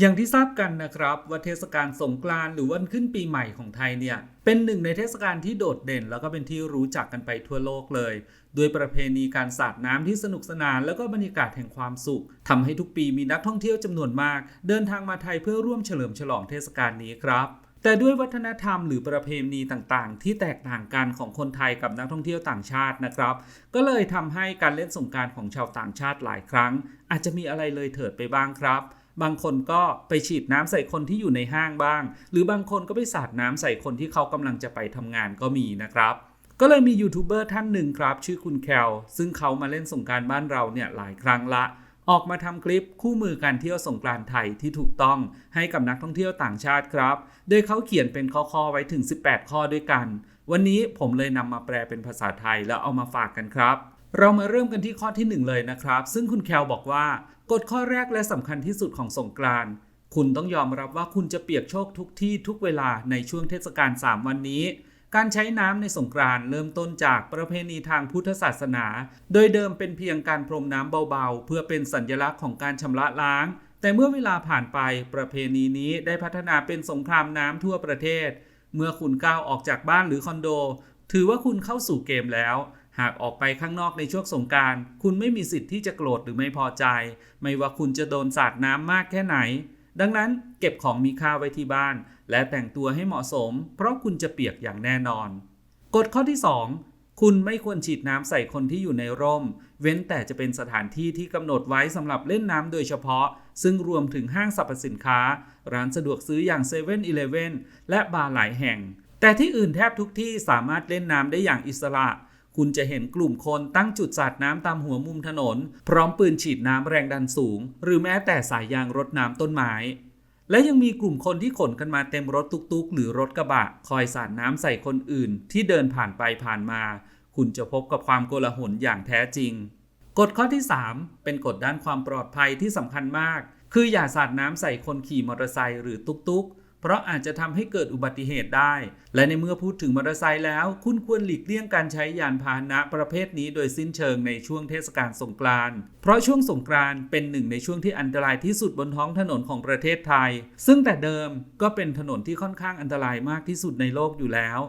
อย่างที่ทราบกันนะครับว่าเทศกาลสงกรานต์หรือวันขึ้นปีใหม่ของไทยเนี่ยเป็นหนึ่งในเทศกาลที่โดดเด่น แล้วก็เป็นที่รู้จักกันไปทั่วโลกเลยด้วยประเพณีการสาดน้ำที่สนุกสนาน แล้วก็บรรยากาศแห่งความสุขทำให้ทุกปีมีนักท่องเที่ยวจำนวนมาก เดินทางมาไทยเพื่อร่วมเฉลิมฉลองเทศกาลนี้ครับแต่ด้วยวัฒนธรรมหรือประเพณีต่างๆ ที่แตกต่างกันของคนไทยกับนักท่องเที่ยวต่างชาตินะครับ ก็เลยทำให้การเล่นสงการของชาวต่างชาติหลายครั้ง อาจจะมีอะไรเลยเถิดไปบ้างครับ บางคนก็ไปฉีดน้ำใส่คนที่อยู่ในห้างบ้าง หรือบางคนก็ไปสาดน้ำใส่คนที่เขากำลังจะไปทำงานก็มีนะครับก็เลยมียูทูบเบอร์ท่านหนึ่งครับ ชื่อคุณแคลซึ่งเขามาเล่นสงกรารบ้านเราเนี่ยหลายครั้งละ ออกมาทำคลิปคู่มือการเที่ยวสงกรานต์ไทยที่ถูกต้องให้กับนักท่องเที่ยวต่างชาติครับ โดยเขาเขียนเป็นข้อๆไว้ถึง 18 ข้อด้วยกัน วันนี้ผมเลยนำมาแปลเป็นภาษาไทยแล้วเอามาฝากกันครับ เรามาเริ่มกันที่ข้อที่ 1 เลยนะครับ ซึ่งคุณแคลบอกว่า กฎข้อแรกและสำคัญที่สุดของสงกรานต์คุณต้องยอมรับว่าคุณจะเปียกโชคทุกที่ทุกเวลาในช่วงเทศกาล3วันนี้ การใช้น้ำในสงกรานต์เริ่มต้นจากประเพณีทางพุทธศาสนา โดยเดิมเป็นเพียงการพรมน้ำเบาๆ เพื่อเป็นสัญลักษณ์ของการชำระล้าง แต่เมื่อเวลาผ่านไปประเพณีนี้ได้พัฒนาเป็นสงครามน้ำทั่วประเทศ เมื่อคุณก้าวออกจากบ้านหรือคอนโด ถือว่าคุณเข้าสู่เกมแล้ว หากออกไปข้างนอกในช่วงสงการ คุณไม่มีสิทธิ์ที่จะโกรธหรือไม่พอใจ ไม่ว่าคุณจะโดนสาดน้ำมากแค่ไหน ดังนั้นเก็บของมีค่าไว้ที่บ้าน และแต่งตัวให้เหมาะสม เพราะคุณจะเปียกอย่างแน่นอน กฎข้อที่ 2 คุณไม่ควรฉีดน้ำใส่คนที่อยู่ในร่ม เว้นแต่จะเป็นสถานที่ที่กำหนดไว้สำหรับเล่นน้ำโดยเฉพาะ ซึ่งรวมถึงห้างสรรพสินค้า ร้านสะดวกซื้ออย่าง7 e เ e ่ e อและบาร์หลายแห่ง แต่ที่อื่นแทบทุกที่สามารถเล่นน้ำได้อย่างอิสระ คุณจะเห็นกลุ่มคนตั้งจุดสาดน้ำตามหัวมุมถนน พร้อมปืนฉีดน้ำแรงดันสูง หรือแม้แต่สายยางรดน้ำต้นไม้ และยังมีกลุ่มคนที่ขนกันมาเต็มรถตุกๆ หรือรถกระบะ คอยสาดน้ำใส่คนอื่น ที่เดินผ่านไปผ่านมา คุณจะพบกับความโกลาหลอย่างแท้จริง กฎข้อที่ 3 เป็นกฎด้านความปลอดภัยที่สำคัญมาก คืออย่าสาดน้ำใส่คนขี่มอเตอร์ไซค์หรือตุกๆ เพราะอาจจะทำให้เกิดอุบัติเหตุได้ และในเมื่อพูดถึงมอเตอร์ไซค์แล้ว คุณควรหลีกเลี่ยงการใช้ยานพาหนะประเภทนี้โดยสิ้นเชิงในช่วงเทศกาลสงกรานต์เพราะช่วงสงกรานต์เป็นหนึ่งในช่วงที่อันตรายที่สุดบนท้องถนนของประเทศไทย ซึ่งแต่เดิมก็เป็นถนนที่ค่อนข้างอันตรายมากที่สุดในโลกอยู่แล้ว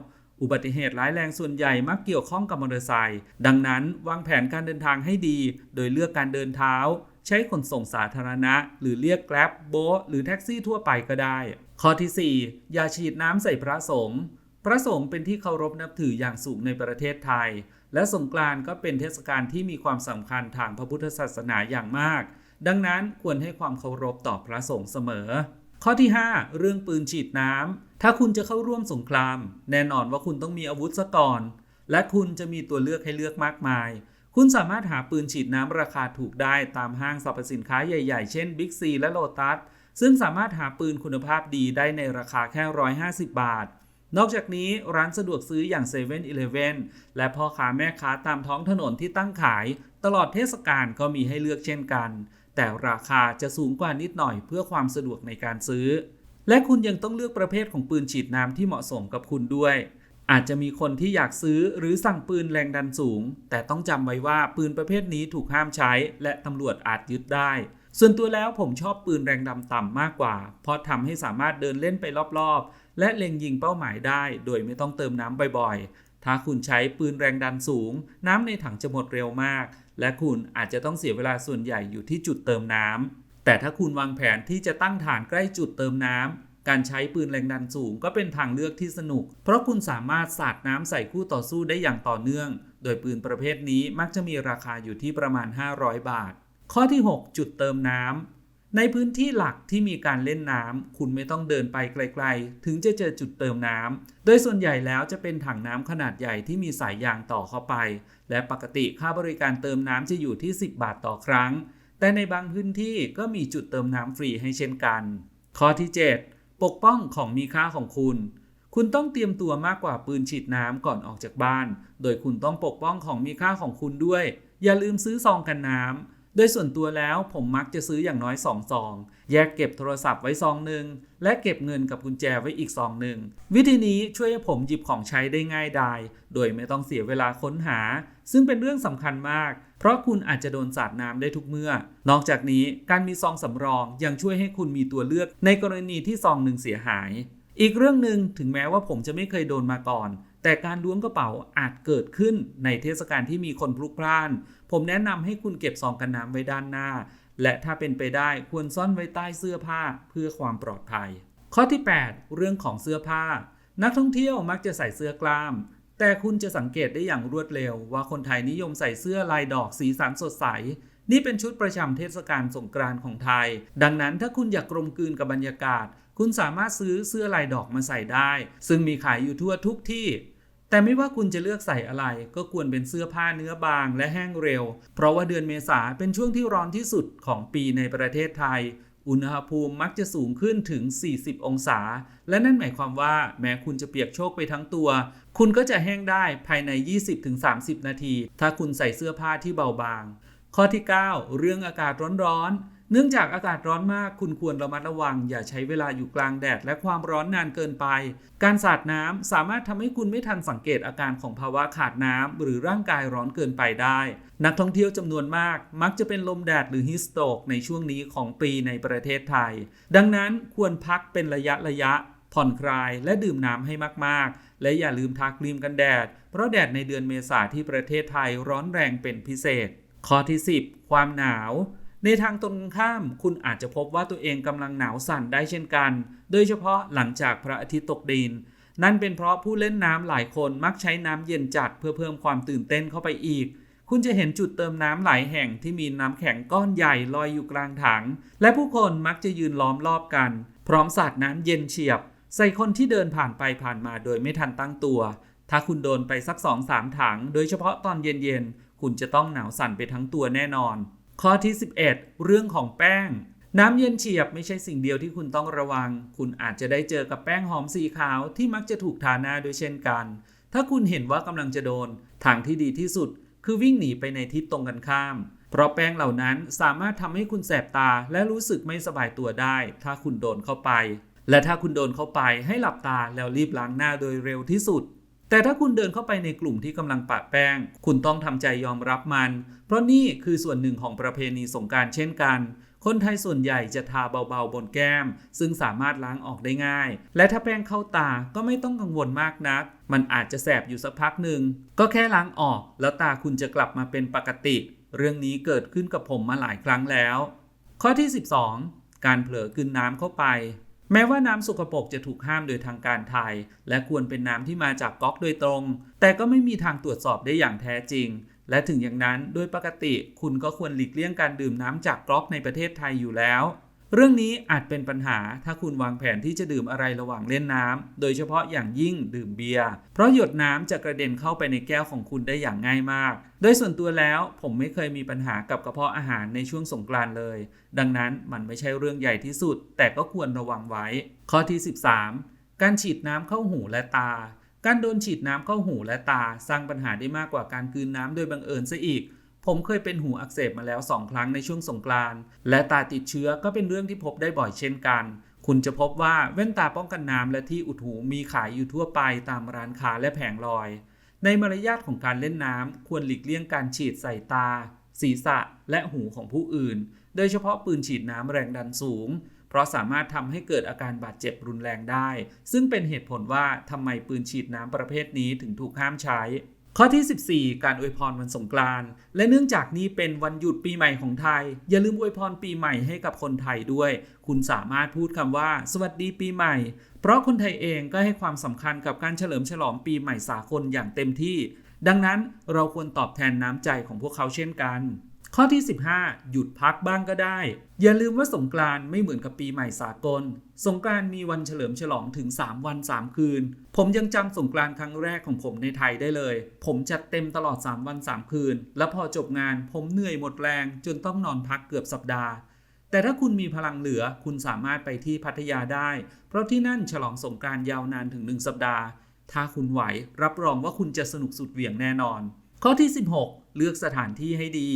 อุบัติเหตุร้ายแรงส่วนใหญ่มักเกี่ยวข้องกับมอเตอร์ไซค์ดังนั้นวางแผนการเดินทางให้ดี โดยเลือกการเดินเท้า ใช้ขนส่งสาธารณะ หรือเรียกแกร็บโบหรือแท็กซี่ทั่วไปก็ได้ ข้อที่ 4 อย่าฉีดน้ำใส่พระสงฆ์พระสงฆ์เป็นที่เคารพนับถืออย่างสูงในประเทศไทย และสงกรานต์ก็เป็นเทศกาลที่มีความสำคัญทางพระพุทธศาสนาอย่างมาก ดังนั้นควรให้ความเคารพต่อพระสงฆ์เสมอ ข้อที่ 5 เรื่องปืนฉีดน้ำถ้าคุณจะเข้าร่วมสงคราม แน่นอนว่าคุณต้องมีอาวุธซะก่อน และคุณจะมีตัวเลือกให้เลือกมากมาย คุณสามารถหาปืนฉีดน้ำราคาถูกได้ตามห้างสรรพสินค้าใหญ่ ๆ เช่น Big C และ Lotus ซึ่งสามารถหาปืนคุณภาพดีได้ในราคาแค่ 150 บาท นอกจากนี้ร้านสะดวกซื้ออย่าง7 e เ e ่ e อและพ่อค้าแม่ค้าตามท้องถนนที่ตั้งขาย ตลอดเทศกาลก็มีให้เลือกเช่นกัน แต่ราคาจะสูงกว่านิดหน่อยเพื่อความสะดวกในการซื้อ และคุณยังต้องเลือกประเภทของปืนฉีดน้ำที่เหมาะสมกับคุณด้วยอาจจะมีคนที่อยากซื้อหรือสั่งปืนแรงดันสูง แต่ต้องจำไว้ว่าปืนประเภทนี้ถูกห้ามใช้ และตำรวจอาจยึดได้ ส่วนตัวแล้วผมชอบปืนแรงดำต่ำมากกว่า เพราะทำให้สามารถเดินเล่นไปรอบๆ และเล็งยิงเป้าหมายได้ โดยไม่ต้องเติมน้ำบ่อยๆ ถ้าคุณใช้ปืนแรงดันสูง น้ำในถังจะหมดเร็วมาก และคุณอาจจะต้องเสียเวลาส่วนใหญ่อยู่ที่จุดเติมน้ำแต่ถ้าคุณวางแผนที่จะตั้งฐานใกล้จุดเติมน้ำการใช้ปืนแรงดันสูงก็เป็นทางเลือกที่สนุก เพราะคุณสามารถสาดน้ำใส่คู่ต่อสู้ได้อย่างต่อเนื่อง โดยปืนประเภทนี้มักจะมีราคาอยู่ที่ประมาณ 500 บาท ข้อที่ 6 จุดเติมน้ำในพื้นที่หลักที่มีการเล่นน้ำคุณไม่ต้องเดินไปไกล ๆ ถึงจะเจอจุดเติมน้ำโดยส่วนใหญ่แล้วจะเป็นถังน้ำขนาดใหญ่ที่มีสายยางต่อเข้าไป และปกติค่าบริการเติมน้ำจะอยู่ที่ 10 บาทต่อครั้ง แต่ในบางพื้นที่ก็มีจุดเติมน้ำฟรีให้เช่นกัน ข้อที่ 7 ปกป้องของมีค่าของคุณคุณต้องเตรียมตัวมากกว่าปืนฉีดน้ำก่อนออกจากบ้าน โดยคุณต้องปกป้องของมีค่าของคุณด้วย อย่าลืมซื้อซองกันน้ำ โดยส่วนตัวแล้วผมมักจะซื้ออย่างน้อย2ซอง แยกเก็บโทรศัพท์ไว้ซองหนึ่งและเก็บเงินกับกุญแจไว้อีกซองหนึ่งวิธีนี้ช่วยให้ผมหยิบของใช้ได้ง่ายดายโดยไม่ต้องเสียเวลาค้นหา ซึ่งเป็นเรื่องสำคัญมาก เพราะคุณอาจจะโดนสาดน้ำได้ทุกเมื่อ นอกจากนี้การมีซองสำรองยังช่วยให้คุณมีตัวเลือกในกรณีที่ซองหนึ่งเสียหาย อีกเรื่องหนึ่งถึงแม้ว่าผมจะไม่เคยโดนมาก่อน แต่การล้วงกระเป๋าอาจเกิดขึ้นในเทศกาลที่มีคนพลุกพล่าน ผมแนะนำให้คุณเก็บซองกันน้ำไว้ด้านหน้า และถ้าเป็นไปได้ควรซ่อนไว้ใต้เสื้อผ้าเพื่อความปลอดภัย ข้อที่ 8 เรื่องของเสื้อผ้า นักท่องเที่ยวมักจะใส่เสื้อกล้าม แต่คุณจะสังเกตได้อย่างรวดเร็วว่าคนไทยนิยมใส่เสื้อลายดอกสีสันสดใส นี่เป็นชุดประจำเทศกาลสงกรานต์ของไทย ดังนั้นถ้าคุณอยากกลมกลืนกับบรรยากาศ คุณสามารถซื้อเสื้อลายดอกมาใส่ได้ ซึ่งมีขายอยู่ทั่วทุกที่ แต่ไม่ว่าคุณจะเลือกใส่อะไร ก็ควรเป็นเสื้อผ้าเนื้อบางและแห้งเร็ว เพราะว่าเดือนเมษาเป็นช่วงที่ร้อนที่สุดของปีในประเทศไทยอุณหภูมิมักจะสูงขึ้นถึง 40 องศา และนั่นหมายความว่าแม้คุณจะเปียกโชกไปทั้งตัว คุณก็จะแห้งได้ภายใน 20-30 นาที ถ้าคุณใส่เสื้อผ้าที่เบาบาง ข้อที่ 9 เรื่องอากาศร้อนๆ เนื่องจากอากาศร้อนมาก คุณควรระมัดระวัง อย่าใช้เวลาอยู่กลางแดดและความร้อนนานเกินไป การสาดน้ำสามารถทำให้คุณไม่ทันสังเกตอาการของภาวะขาดน้ำหรือร่างกายร้อนเกินไปได้ นักท่องเที่ยวจำนวนมาก มักจะเป็นลมแดดหรือฮิสโตกในช่วงนี้ของปีในประเทศไทย ดังนั้นควรพักเป็นระยะระยะผ่อนคลายและดื่มน้ำให้มาก ๆ และอย่าลืมทาครีมกันแดด เพราะแดดในเดือนเมษาที่ประเทศไทยร้อนแรงเป็นพิเศษ ข้อที่ 10 ความหนาว ในทางตรงข้ามคุณอาจจะพบว่าตัวเองกำลังหนาวสั่นได้เช่นกัน โดยเฉพาะหลังจากพระอาทิตย์ตกดิน นั่นเป็นเพราะผู้เล่นน้ำหลายคนมักใช้น้ำเย็นจัดเพื่อเพิ่มความตื่นเต้นเข้าไปอีก คุณจะเห็นจุดเติมน้ำหลายแห่งที่มีน้ำแข็งก้อนใหญ่ลอยอยู่กลางถัง และผู้คนมักจะยืนล้อมรอบกัน พร้อมสาดน้ำเย็นเฉียบ ใส่คนที่เดินผ่านไปผ่านมาโดยไม่ทันตั้งตัว ถ้าคุณโดนไปสักสองสามถัง โดยเฉพาะตอนเย็นๆ คุณจะต้องหนาวสั่นไปทั้งตัวแน่นอน ข้อที่ 11 เรื่องของแป้ง น้ำเย็นเฉียบไม่ใช่สิ่งเดียวที่คุณต้องระวัง คุณอาจจะได้เจอกับแป้งหอมสีขาวที่มักจะถูกทาหน้าด้วยเช่นกัน ถ้าคุณเห็นว่ากำลังจะโดน ทางที่ดีที่สุด คือวิ่งหนีไปในทิศตรงกันข้าม เพราะแป้งเหล่านั้นสามารถทำให้คุณแสบตาและรู้สึกไม่สบายตัวได้ ถ้าคุณโดนเข้าไป และถ้าคุณโดนเข้าไปให้หลับตาแล้วรีบล้างหน้าโดยเร็วที่สุด แต่ถ้าคุณเดินเข้าไปในกลุ่มที่กำลังปะแป้ง คุณต้องทำใจยอมรับมัน เพราะนี่คือส่วนหนึ่งของประเพณีสงการเช่นกัน คนไทยส่วนใหญ่จะทาเบาๆบนแก้ม ซึ่งสามารถล้างออกได้ง่าย และถ้าแป้งเข้าตาก็ไม่ต้องกังวลมากนัก มันอาจจะแสบอยู่สักพักหนึ่ง ก็แค่ล้างออก แล้วตาคุณจะกลับมาเป็นปกติ เรื่องนี้เกิดขึ้นกับผมมาหลายครั้งแล้ว ข้อที่ 12 การเผลอกลืนน้ำเข้าไป แม้ว่าน้ำสกปรกจะถูกห้ามโดยทางการไทย และควรเป็นน้ำที่มาจากก๊อกโดยตรง แต่ก็ไม่มีทางตรวจสอบได้อย่างแท้จริง และถึงอย่างนั้นโดยปกติคุณก็ควรหลีกเลี่ยงการดื่มน้ำจากก๊อกในประเทศไทยอยู่แล้ว เรื่องนี้อาจเป็นปัญหาถ้าคุณวางแผนที่จะดื่มอะไรระหว่างเล่นน้ำ โดยเฉพาะอย่างยิ่งดื่มเบียร์ เพราะหยดน้ำจะกระเด็นเข้าไปในแก้วของคุณได้อย่างง่ายมาก โดยส่วนตัวแล้วผมไม่เคยมีปัญหากับกระเพาะอาหารในช่วงสงกรานต์เลย ดังนั้นมันไม่ใช่เรื่องใหญ่ที่สุด แต่ก็ควรระวังไว้ ข้อที่ 13 การฉีดน้ำเข้าหูและตา การโดนฉีดน้ำเข้าหูและตา สร้างปัญหาได้มากกว่าการกืนน้ำโดยบังเอิญซะอีก ผมเคยเป็นหูอักเสบมาแล้ว 2 ครั้งในช่วงสงกรานต์และตาติดเชื้อก็เป็นเรื่องที่พบได้บ่อยเช่นกัน คุณจะพบว่าแว่นตาป้องกันน้ำและที่อุดหูมีขายอยู่ทั่วไปตามร้านค้าและแผงลอย ในมารยาทของการเล่นน้ำควรหลีกเลี่ยงการฉีดใส่ตา ศีรษะ และหูของผู้อื่น โดยเฉพาะปืนฉีดน้ำแรงดันสูง เพราะสามารถทำให้เกิดอาการบาดเจ็บรุนแรงได้ ซึ่งเป็นเหตุผลว่าทำไมปืนฉีดน้ำประเภทนี้ถึงถูกห้ามใช้ ข้อที่ 14 การอวยพรวันสงกรานต์และเนื่องจากนี้เป็นวันหยุดปีใหม่ของไทย อย่าลืมอวยพรปีใหม่ให้กับคนไทยด้วย คุณสามารถพูดคำว่า สวัสดีปีใหม่ เพราะคนไทยเองก็ให้ความสำคัญกับการเฉลิมฉลองปีใหม่สากลอย่างเต็มที่ ดังนั้นเราควรตอบแทนน้ำใจของพวกเขาเช่นกัน ข้อที่ 15 หยุดพักบ้างก็ได้ อย่าลืมว่าสงกรานไม่เหมือนกับปีใหม่สากล สงกรานมีวันเฉลิมฉลองถึง 3 วัน 3 คืน ผมยังจำสงกรานครั้งแรกของผมในไทยได้เลย ผมจัดเต็มตลอด 3 วัน 3 คืน และพอจบงานผมเหนื่อยหมดแรง จนต้องนอนพักเกือบสัปดาห์ แต่ถ้าคุณมีพลังเหลือคุณสามารถไปที่พัทยาได้ เพราะที่นั่นฉลองสงกรานยาวนานถึง 1 สัปดาห์ ถ้าคุณไหวรับรองว่าคุณจะสนุกสุดเหวี่ยงแน่นอน ข้อที่ 16 เลือกสถานที่ให้ดี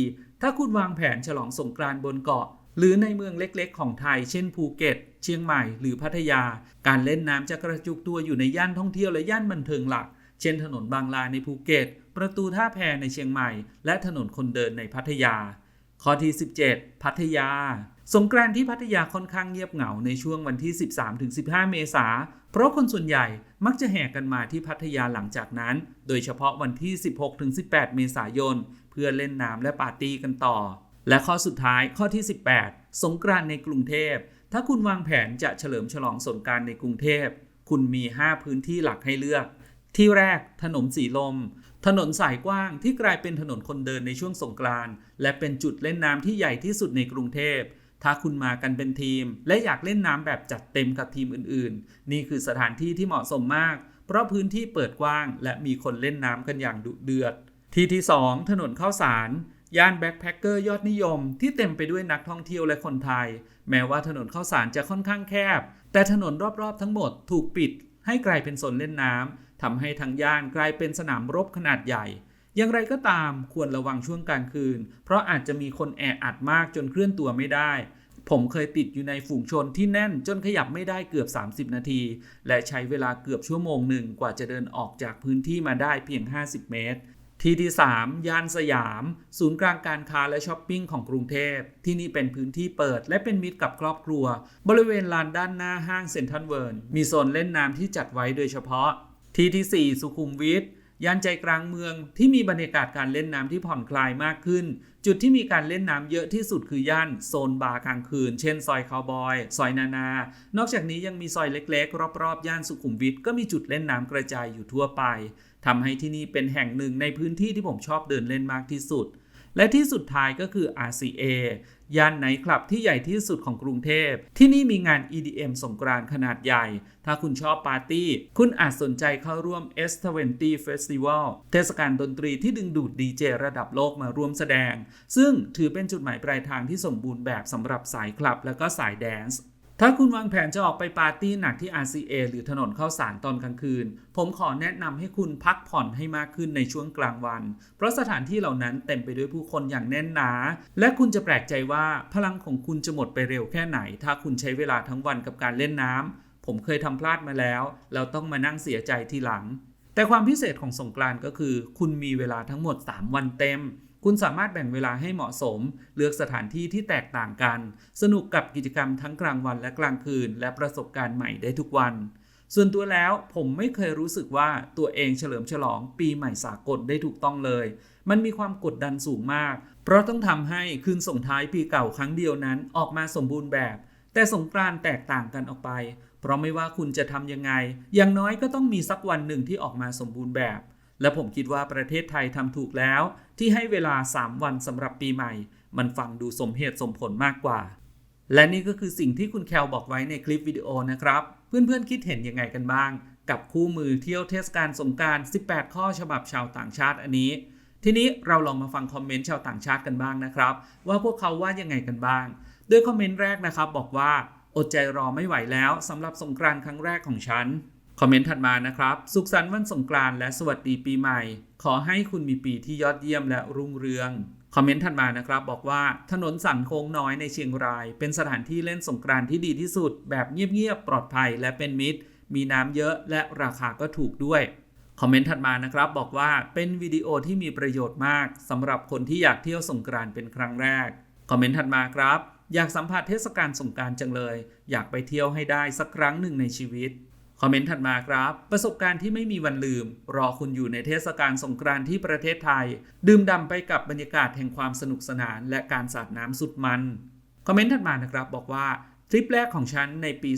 ถ้าคุณวางแผนฉลองสงกรานต์บนเกาะ หรือในเมืองเล็กๆ ของไทย เช่นภูเก็ต เชียงใหม่ หรือพัทยา การเล่นน้ำจะกระจุกตัวอยู่ในย่านท่องเที่ยวและย่านบันเทิงหลัก เช่นถนนบางลาในภูเก็ต ประตูท่าแพในเชียงใหม่ และถนนคนเดินในพัทยา ข้อที่ 17 พัทยา สงกรานต์ที่พัทยาค่อนข้างเงียบเหงาในช่วงวันที่ 13-15 เมษาเพราะคนส่วนใหญ่มักจะแห่กันมาที่พัทยาหลังจากนั้น โดยเฉพาะวันที่ 16-18 เมษายน เพื่อเล่นน้ำและปาร์ตี้กันต่อ และข้อสุดท้ายข้อที่ 18 สงกรานในกรุงเทพ ถ้าคุณวางแผนจะเฉลิมฉลองสงกรานในกรุงเทพ คุณมี 5 พื้นที่หลักให้เลือก ที่แรกถนนสีลม ถนนสายกว้างที่กลายเป็นถนนคนเดินในช่วงสงกรานและเป็นจุดเล่นน้ำที่ใหญ่ที่สุดในกรุงเทพถ้าคุณมากันเป็นทีม และอยากเล่นน้ำแบบจัดเต็มกับทีมอื่นๆ นี่คือสถานที่ที่เหมาะสมมาก เพราะพื้นที่เปิดกว้าง และมีคนเล่นน้ำกันอย่างดุเดือด ที่ที่ 2 ถนนข้าวสาร ย่านแบ็คแพคเกอร์ยอดนิยม ที่เต็มไปด้วยนักท่องเที่ยวและคนไทย แม้ว่าถนนข้าวสารจะค่อนข้างแคบ แต่ถนนรอบๆ ทั้งหมดถูกปิด ให้กลายเป็นโซนเล่นน้ำทำให้ทั้งย่านกลายเป็นสนามรบขนาดใหญ่ อย่างไรก็ตามควรระวังช่วงกลางคืน เพราะอาจจะมีคนแออัดมากจนเคลื่อนตัวไม่ได้ ผมเคยติดอยู่ในฝูงชนที่แน่นจนขยับไม่ได้เกือบ 30 นาที และใช้เวลาเกือบชั่วโมงหนึ่งกว่าจะเดินออกจากพื้นที่มาได้เพียง 50 เมตร ที่ที่ 3 ย่านสยาม ศูนย์กลางการค้าและช้อปปิ้งของกรุงเทพ ที่นี่เป็นพื้นที่เปิดและเป็นมิตรกับครอบครัว บริเวณลานด้านหน้าห้างเซ็นทรัลเวิร์มีโซนเล่นน้ำที่จัดไว้โดยเฉพาะ ที่ที่ 4 สุขุมวิท ย่านใจกลางเมืองที่มีบรรยากาศการเล่นน้ำที่ผ่อนคลายมากขึ้น จุดที่มีการเล่นน้ำเยอะที่สุดคือย่านโซนบาร์กลางคืน เช่น ซอยคาวบอย ซอยนานา นอกจากนี้ยังมีซอยเล็กๆ รอบๆย่านสุขุมวิทก็มีจุดเล่นน้ำกระจายอยู่ทั่วไปทำให้ที่นี่เป็นแห่งหนึ่งในพื้นที่ที่ผมชอบเดินเล่นมากที่สุด และที่สุดท้ายก็คือ RCA ย่านไนท์คลับที่ใหญ่ที่สุดของกรุงเทพ ที่นี่มีงาน EDM สงกรานต์ขนาดใหญ่ ถ้าคุณชอบปาร์ตี้ คุณอาจสนใจเข้าร่วม S20 Festival เทศกาลดนตรีที่ดึงดูดดีเจระดับโลกมาร่วมแสดง ซึ่งถือเป็นจุดหมายปลายทางที่สมบูรณ์แบบสำหรับสายคลับและก็สายแดนซ์ ถ้าคุณวางแผนจะออกไปปาร์ตี้หนักที่ RCA หรือถนนเข้าสารตอนกลางคืน ผมขอแนะนำให้คุณพักผ่อนให้มากขึ้นในช่วงกลางวัน เพราะสถานที่เหล่านั้นเต็มไปด้วยผู้คนอย่างแน่นหนา และคุณจะแปลกใจว่าพลังของคุณจะหมดไปเร็วแค่ไหน ถ้าคุณใช้เวลาทั้งวันกับการเล่นน้ำ ผมเคยทำพลาดมาแล้วแล้วต้องมานั่งเสียใจทีหลัง แต่ความพิเศษของสงกรานต์ก็คือ คุณมีเวลาทั้งหมด 3 วันเต็ม คุณสามารถแบ่งเวลาให้เหมาะสม เลือกสถานที่ที่แตกต่างกัน สนุกกับกิจกรรมทั้งกลางวันและกลางคืน และประสบการณ์ใหม่ได้ทุกวัน ส่วนตัวแล้วผมไม่เคยรู้สึกว่าตัวเองเฉลิมฉลองปีใหม่สากลได้ถูกต้องเลย มันมีความกดดันสูงมาก เพราะต้องทำให้คืนส่งท้ายปีเก่าครั้งเดียวนั้นออกมาสมบูรณ์แบบ แต่สงกรานต์แตกต่างกันออกไป เพราะไม่ว่าคุณจะทำยังไง อย่างน้อยก็ต้องมีสักวันหนึ่งที่ออกมาสมบูรณ์แบบ และผมคิดว่าประเทศไทยทำถูกแล้ว ที่ให้เวลา 3 วันสำหรับปีใหม่ มันฟังดูสมเหตุสมผลมากกว่า และนี่ก็คือสิ่งที่คุณแคลบอกไว้ในคลิปวิดีโอนะครับ เพื่อนๆคิดเห็นยังไงกันบ้าง กับคู่มือเที่ยวเทศกาลสงกราร 18 ข้อฉบับชาวต่างชาติอันนี้ ทีนี้เราลองมาฟังคอมเมนต์ชาวต่างชาติกันบ้างนะครับ ว่าพวกเขาว่ายังไงกันบ้าง โดยคอมเมนต์แรกนะครับบอกว่าอดใจรอไม่ไหวแล้วสำหรับสงกรานต์ครั้งแรกของฉัน คอมเมนต์ถัดมานะครับ สุขสันต์วันสงกรานต์และสวัสดีปีใหม่ ขอให้คุณมีปีที่ยอดเยี่ยมและรุ่งเรือง คอมเมนต์ถัดมานะครับ บอกว่าถนนสันโค้งน้อยในเชียงราย เป็นสถานที่เล่นสงกรานต์ที่ดีที่สุด แบบเงียบๆ ปลอดภัยและเป็นมิตร มีน้ำเยอะและราคาก็ถูกด้วย คอมเมนต์ถัดมานะครับ บอกว่าเป็นวิดีโอที่มีประโยชน์มากสำหรับคนที่อยากเที่ยวสงกรานต์เป็นครั้งแรก คอมเมนต์ถัดมาครับ อยากสัมผัสเทศกาลสงกรานต์จังเลย อยากไปเที่ยวให้ได้สักครั้งหนึ่งในชีวิต คอมเมนต์ถัดมาครับ ประสบการณ์ที่ไม่มีวันลืม รอคุณอยู่ในเทศกาลสงกรานต์ที่ประเทศไทย ดื่มด่ำไปกับบรรยากาศแห่งความสนุกสนาน และการสาดน้ำสุดมัน คอมเมนต์ถัดมานะครับบอกว่าทริปแรกของฉันในปี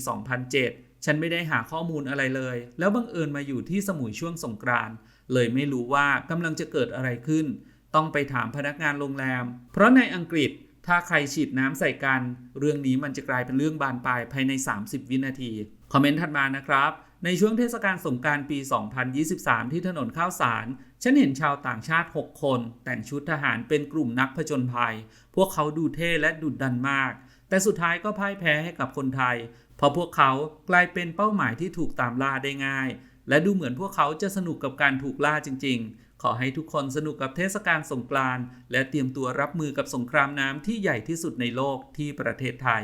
2007 ฉันไม่ได้หาข้อมูลอะไรเลย แล้วบังเอิญมาอยู่ที่สมุยช่วงสงกรานต์เลยไม่รู้ว่ากำลังจะเกิดอะไรขึ้น ต้องไปถามพนักงานโรงแรม เพราะในอังกฤษ ถ้าใครฉีดน้ำใส่กัน เรื่องนี้มันจะกลายเป็นเรื่องบานปลายภายใน 30 วินาที คอมเมนต์ถัดมานะครับ ในช่วงเทศกาลสงกรารปี 2023 ที่ถนนข้าวสาร ฉันเห็นชาวต่างชาติ 6 คน แต่งชุดทหารเป็นกลุ่มนักผจญภัย พวกเขาดูเท่และดุดันมาก แต่สุดท้ายก็พ่ายแพ้ให้กับคนไทย เพราะพวกเขากลายเป็นเป้าหมายที่ถูกตามล่าได้ง่าย และดูเหมือนพวกเขาจะสนุกกับการถูกล่าจริง ๆ ขอให้ทุกคนสนุกกับเทศกาลสงกรานต์และเตรียมตัวรับมือกับสงครามน้ำที่ใหญ่ที่สุดในโลกที่ประเทศไทย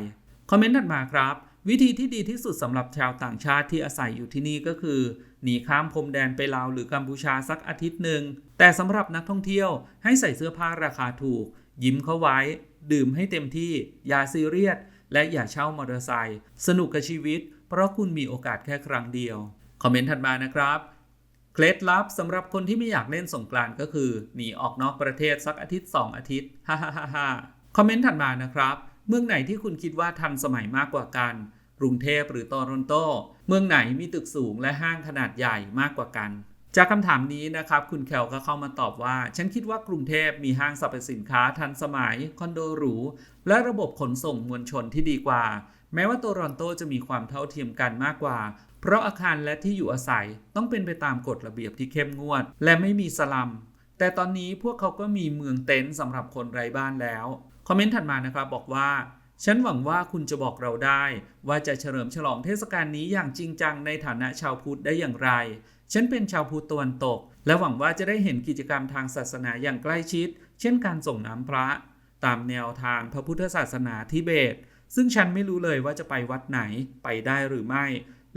คอมเมนต์ถัดมาครับ วิธีที่ดีที่สุดสำหรับชาวต่างชาติที่อาศัยอยู่ที่นี่ก็คือหนีข้ามพรมแดนไปลาวหรือกัมพูชาสักอาทิตย์หนึ่งแต่สำหรับนักท่องเที่ยวให้ใส่เสื้อผ้าราคาถูก ยิ้มเข้าไว้ ดื่มให้เต็มที่อย่าซีเรียสและอย่าเช่ามอเตอร์ไซค์สนุกกับชีวิต เพราะคุณมีโอกาสแค่ครั้งเดียว คอมเมนต์ถัดมานะครับ ล็ดลับสำหรับคนที่ไม่อยากเล่นสงกรานต์ก็คือหนีออกนอกประเทศสักอาทิตย์ 2 อาทิตย์ฮ่าฮ่าฮ่าฮ่าคอมเมนต์ถัดมานะครับ เมืองไหนที่คุณคิดว่าทันสมัยมากกว่ากัน กรุงเทพหรือโตรอนโต เมืองไหนมีตึกสูงและห้างขนาดใหญ่มากกว่ากัน จากคำถามนี้นะครับ คุณแคลก็เข้ามาตอบว่า ฉันคิดว่ากรุงเทพมีห้างสรรพสินค้าทันสมัย คอนโดหรู และระบบขนส่งมวลชนที่ดีกว่า แม้ว่าโตรอนโตจะมีความเท่าเทียมกันมากกว่า เพราะอาคารและที่อยู่อาศัยต้องเป็นไปตามกฎระเบียบที่เข้มงวด และไม่มีสลัม แต่ตอนนี้พวกเขาก็มีเมืองเต็นท์สำหรับคนไร้บ้านแล้ว คอมเมนต์ถัดมานะครับบอกว่าฉันหวังว่าคุณจะบอกเราได้ ว่าจะเฉลิมฉลองเทศกาลนี้อย่างจริงจังในฐานะชาวพุทธได้อย่างไร ฉันเป็นชาวพุทธตะวันตก และหวังว่าจะได้เห็นกิจกรรมทางศาสนาอย่างใกล้ชิด เช่นการส่งน้ำพระ ตามแนวทางพระพุทธศาสนาทิเบต ซึ่งฉันไม่รู้เลยว่าจะไปวัดไหนไปได้หรือไม่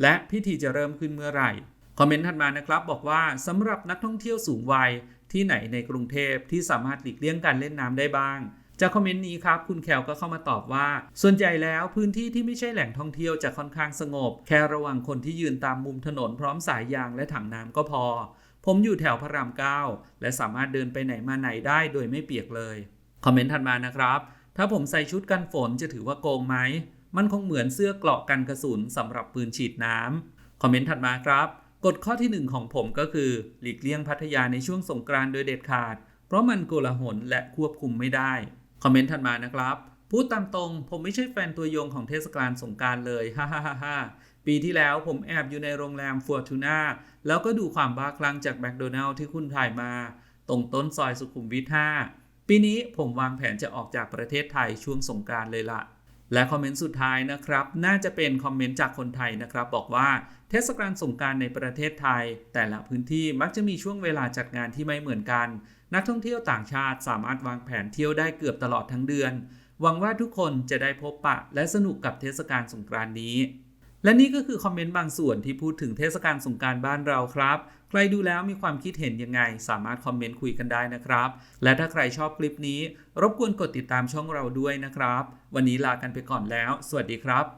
และพิธีจะเริ่มขึ้นเมื่อไหร่ คอมเมนต์ถัดมานะครับบอกว่าสำหรับนักท่องเที่ยวสูงวัยที่ไหนในกรุงเทพที่สามารถหลีกเลี่ยงการเล่นน้ำได้บ้าง จากคอมเมนต์นี้ครับ คุณแคลก็เข้ามาตอบว่า ส่วนใหญ่แล้วพื้นที่ที่ไม่ใช่แหล่งท่องเที่ยวจะค่อนข้างสงบ แค่ระวังคนที่ยืนตามมุมถนนพร้อมสายยางและถังน้ำก็พอ ผมอยู่แถวพระรามเก้าและสามารถเดินไปไหนมาไหนได้โดยไม่เปียกเลย คอมเมนต์ถัดมานะครับ ถ้าผมใส่ชุดกันฝนจะถือว่าโกงไหม มันคงเหมือนเสื้อเกราะกันกระสุนสำหรับปืนฉีดน้ำคอมเมนต์ถัดมาครับกฎข้อที่ 1 ของผมก็คือ หลีกเลี่ยงพัทยาในช่วงสงกรานต์โดยเด็ดขาด เพราะมันโกลาหลและควบคุมไม่ได้ คอมเมนต์ถัดมานะครับพูดตามตรง ผมไม่ใช่แฟนตัวยงของเทศกาลสงกรารเลยฮ่าฮ่าฮ่าปีที่แล้วผมแอบอยู่ในโรงแรมฟัวทูน่าแล้วก็ดูความบ้าคลั่งจากแมคโดนัลล์ที่คุณถ่ายมา ตรงต้นซอยสุขุมวิท 5 ปีนี้ผมวางแผนจะออกจากประเทศไทยช่วงสงกรารเลยละ และคอมเมนต์สุดท้ายนะครับ น่าจะเป็นคอมเมนต์จากคนไทยนะครับ บอกว่าเทศกาลสงการในประเทศไทย แต่ละพื้นที่มักจะมีช่วงเวลาจัดงานที่ไม่เหมือนกัน นักท่องเที่ยวต่างชาติสามารถวางแผนเที่ยวได้เกือบตลอดทั้งเดือน หวังว่าทุกคนจะได้พบปะ และสนุกกับเทศกาลสงกรานนี้ และนี่ก็คือคอมเมนต์บางส่วนที่พูดถึงเทศกาลสงการบ้านเราครับ ใครดูแล้วมีความคิดเห็นยังไง สามารถคอมเมนต์คุยกันได้นะครับ และถ้าใครชอบคลิปนี้ รบกวนกดติดตามช่องเราด้วยนะครับ วันนี้ลากันไปก่อนแล้ว สวัสดีครับ